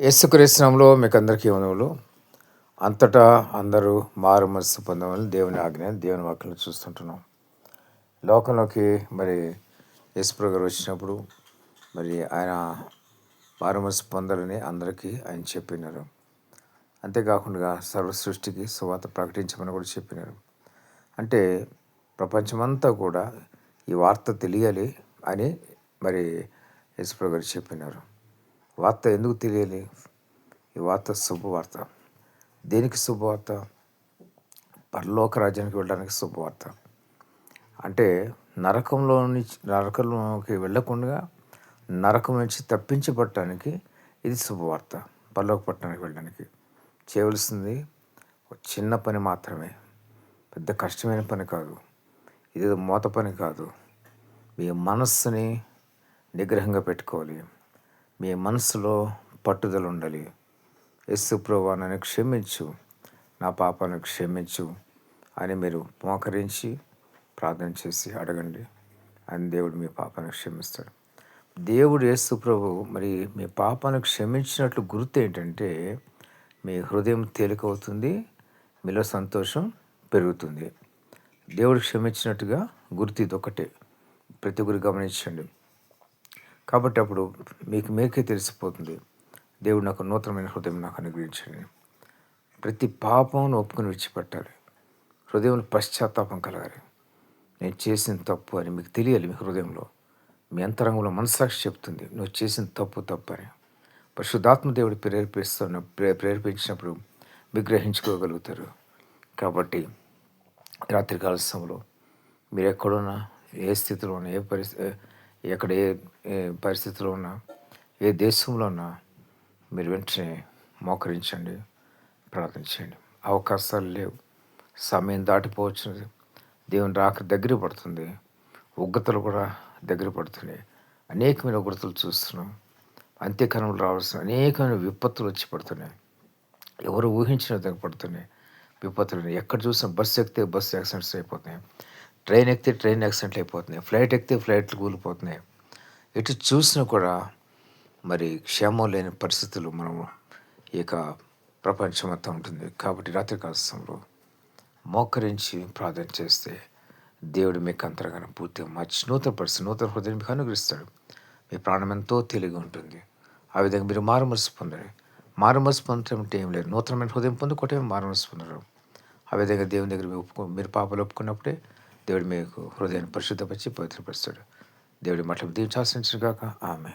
యేసుక్రీస్తునంలో మీకు అందరికీ వందములు అంతటా అందరూ మారు మనసు పొందమని దేవుని ఆజ్ఞ దేవుని వాక్యం చూస్తుంటున్నాం. లోకంలోకి మరి యేసుప్రభు గారు వచ్చినప్పుడు మరి ఆయన మారు మనసు పొందాలని అందరికీ ఆయన చెప్పినారు. అంతేకాకుండా సర్వ సృష్టికి సువాత ప్రకటించమని కూడా చెప్పినారు. అంటే ప్రపంచమంతా కూడా ఈ వార్త తెలియాలి అని మరి యేసుప్రభు గారు చెప్పినారు. వార్త ఎందుకు తెలియాలి? ఈ వార్త శుభవార్త. దేనికి శుభవార్త? పరలోక రాజ్యానికి వెళ్ళడానికి శుభవార్త. అంటే నరకంలో నుంచి నరకంలోకి వెళ్ళకుండా నరకం నుంచి తప్పించబడటానికి ఇది శుభవార్త. పరలోక పట్టణానికి వెళ్ళడానికి. చేయవలసింది చిన్న పని మాత్రమే. పెద్ద కష్టమైన పని కాదు. ఇది మోత పని కాదు. మీ మనస్సుని నిగ్రహంగా పెట్టుకోవాలి. మీ మనసులో పట్టుదల ఉండాలి ఎస్సు ప్రభా నన్ను క్షమించు నా పాపాన్ని క్షమించు అని మీరు మోకరించి ప్రార్థన చేసి అడగండి. అని దేవుడు మీ పాపాన్ని క్షమిస్తాడు. దేవుడు యేసు ప్రభు మరి మీ పాపాన్ని క్షమించినట్లు గుర్తు ఏంటంటే మీ హృదయం తేలికవుతుంది మీలో సంతోషం పెరుగుతుంది. దేవుడు క్షమించినట్టుగా గుర్తు ఇది ఒకటే ప్రతి ఒక్కరు గమనించండి. కాబట్టి అప్పుడు మీకు మీకే తెలిసిపోతుంది. దేవుడు నాకు నూతనమైన హృదయం నాకు అనుగ్రహించండి. ప్రతి పాపం ఒప్పుకొని విడిచిపెట్టాలి. హృదయంలో పశ్చాత్తాపం కలగాలి. నేను చేసిన తప్పు అని మీకు తెలియాలి మీ హృదయంలో. మీ అంతరంగంలో మనసాక్షి చెప్తుంది నువ్వు చేసిన తప్పు తప్పు అని. పరిశుద్ధాత్మ దేవుడు ప్రేరేపిస్తున్న ప్రే ప్రేరేపించినప్పుడు విగ్రహించుకోగలుగుతారు. కాబట్టి రాత్రికాల సమయంలో మీరు ఎక్కడున్నా ఏ స్థితిలో ఉన్నా ఏ పరిస్థితి ఎక్కడ ఏ పరిస్థితిలో ఉన్నా ఏ దేశంలో ఉన్నా మీరు వెంటనే మోకరించండి ప్రార్థించండి. అవకాశాలు లేవు. సమయం దాటిపోవచ్చున్నది. దేవుని రాక దగ్గర పడుతుంది. ఉగ్రతలు కూడా దగ్గర పడుతున్నాయి. అనేకమైన ఉగ్రతలు చూస్తున్నాం. అంత్యకరణలు రావాల్సిన అనేకమైన విపత్తులు వచ్చి పడుతున్నాయి. ఎవరు ఊహించిన దగ్గర పడుతున్నాయి. విపత్తులు ఎక్కడ చూసినా బస్సు ఎక్కితే బస్సు యాక్సిడెంట్స్ అయిపోతున్నాయి. ట్రైన్ ఎక్కితే ట్రైన్ యాక్సిడెంట్లు అయిపోతున్నాయి. ఫ్లైట్ ఎక్కితే ఫ్లైట్లు కూలిపోతున్నాయి. ఎటు చూసినా కూడా మరి క్షేమం లేని పరిస్థితులు మనము ఇక ప్రపంచం అంతా ఉంటుంది. కాబట్టి రాత్రికాల సమయంలో మోకరించి ప్రార్థన చేస్తే దేవుడు మీకు అంతరంగా పూర్తిగా మార్చి నూతన పరిస్థితి నూతన హృదయం మీకు అనుగ్రహిస్తాడు. మీ ప్రాణం ఎంతో తెలివి ఉంటుంది. ఆ విధంగా మీరు మారుమనసు పొందండి. మారుమనసు పొందడం అంటే ఏం లేదు. నూతనమైన హృదయం పొందుకోవటమే మారుమనసు పొందడం. ఆ విధంగా దేవుని దగ్గర ఒప్పుకో మీరు పాపలు ఒప్పుకున్నప్పుడే దేవుడు మీకు హృదయాన్ని పరిశుద్ధపరిచి పవిత్రపరుస్తాడు. దేవుడి మాటలు దీవించాల్సిన కాక ఆమె